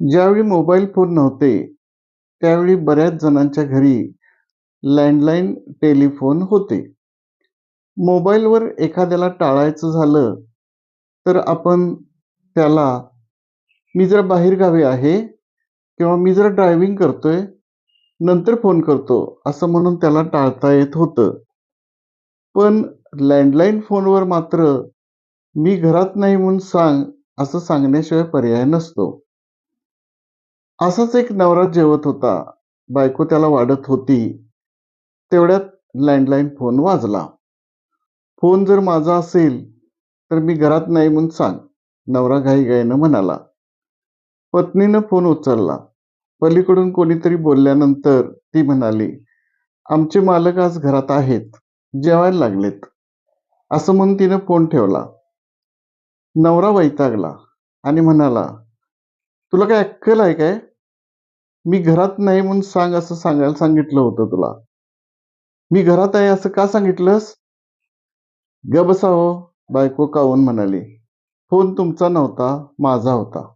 ज्यावेळी mobile phone नव्हते त्यावेळी बऱ्याच जणांच्या घरी लँडलाईन टेलिफोन होते. मोबाईलवर एखाद्याला टाळायचं झालं तर आपण त्याला मी जर बाहेरगावी आहे किंवा मी जर ड्रायव्हिंग करतोय नंतर फोन करतो असं म्हणून त्याला टाळता येत होतं. पण लँडलाईन फोनवर मात्र मी घरात नाही म्हणून सांग असं सांगण्याशिवाय पर्याय नसतो. असाच एक नवरा जेवत होता. बायको त्याला वाढत होती. तेवढ्यात लँडलाईन फोन वाजला. फोन जर माझा असेल तर मी घरात नाही म्हणून सांग नवरा घाईघाईनं म्हणाला. पत्नीनं फोन उचलला. पलीकडून कोणीतरी बोलल्यानंतर ती म्हणाली आमचे मालक आज घरात आहेत जेवायला लागलेत. असं म्हणून तिनं फोन ठेवला. नवरा वैतागला आणि म्हणाला तुला काय अक्कल आहे काय? मी घरात नाही म्हणून सांग असं सांगायला सांगितलं होतं तुला. मी घरात आहे असं का सांगितलंस? ग बसा हो बायको कावून म्हणाली. फोन तुमचा नव्हता माझा होता.